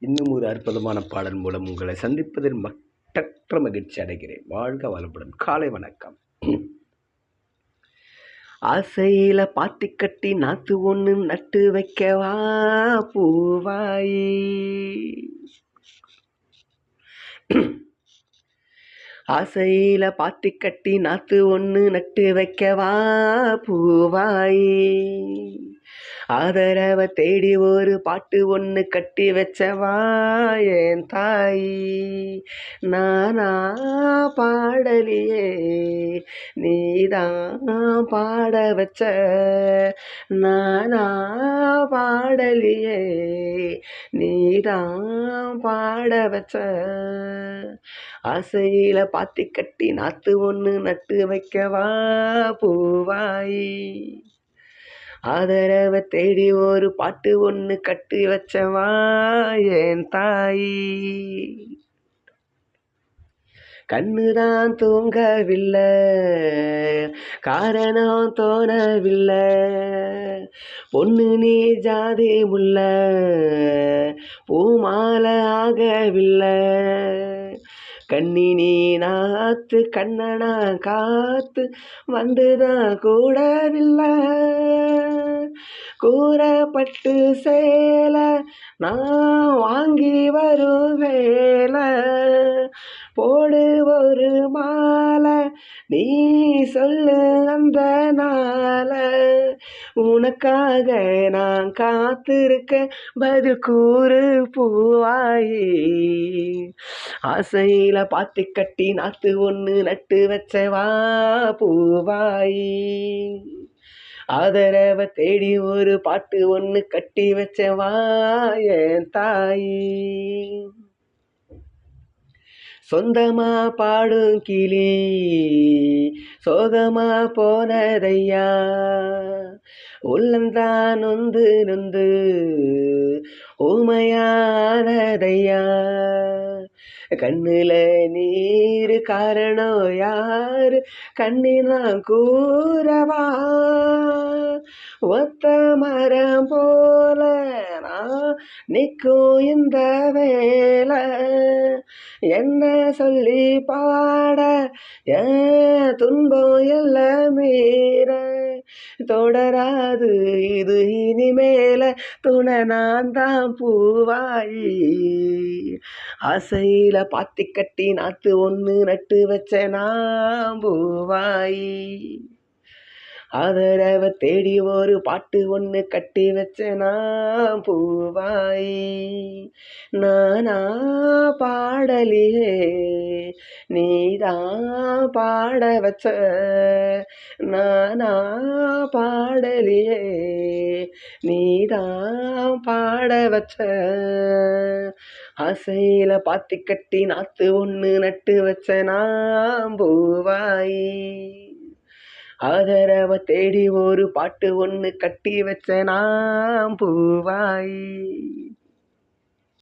இன்னும் ஒரு அற்புதமான பாடல் மூலம் உங்களை சந்திப்பதில் மட்டற்ற மகிழ்ச்சி அடைகிறேன். வாழ்க வளமுடன். காலை வணக்கம். ஆசையில பாத்தி கட்டி நாத்து ஒன்று நட்டு வைக்கவா பூவாயி? ஆசையில பாத்தி கட்டி நாத்து ஒன்று நட்டு வைக்கவா பூவாயி? ஆதரவை தேடி ஒரு பாட்டு ஒன்று கட்டி வச்சவா? என் தாய் நானா பாடலியே நீதான் பாட வச்ச நானா பாடலியே நீதான் பாட வச்ச. ஆசையில பாத்தி கட்டி நாத்து ஒன்று நட்டு வைக்கவா பூவாயி? ஆதரவை தேடி ஒரு பாட்டு ஒன்று கட்டி வச்சவா? என் தாய். கண்ணுதான் தூங்கவில்லை காரணம் தோணவில்லை. பொண்ணு நீ ஜாதி முல்ல பூமால ஆகவில்லை. கண்ணினி நாத்து கண்ணனா காத்து வந்துதான் கூடவில்லை. கூறப்பட்டு சேல நான் வாங்கி வரும் வேலை. போடு ஒரு மாலை நீ சொல்லு அந்த நாள. உனக்காக நான் காத்திருக்க பதில் கூறு பூவாயி. ஆசையில பார்த்து கட்டி நாத்து ஒன்று நட்டு வச்சவா பூவாயி. ஆதரவை தேடி ஒரு பாட்டு ஒன்று கட்டி வச்சவா என் தாயி. சொந்தமா பாடும் கிளி சோகமா போனதையா? உள்ளந்தான் நொந்து நொந்து ஊமையானதையா? கண்ணுல நீர் காரணம் யார்? கண்ணினா கூறவா? ஒத்த மரம் போல நான் நிற்கும் இந்த வேலை என்ன சொல்லி பாட? ஏன் துன்பம் எல்லாம் மீற. தொடராது இது இனிமேல. துணை நான் தான் பூவாயி. ஆசையில பாத்தி கட்டி நாத்து ஒன்று நட்டு வச்ச நான் பூவாயி. ஆதரவை தேடி ஒரு பாட்டு ஒன்று கட்டி வச்ச நான் பூவாய். நானா பாடலியே நீதான் பாட வச்ச நானா பாடலியே நீதான் பாட வச்ச. ஆசையில பாத்தி கட்டி நாத்து ஒன்று நட்டு வச்ச நான் பூவாய். ஆதரவை தேடி ஒரு பாட்டு ஒன்று கட்டி வச்ச நான் பூவாய்.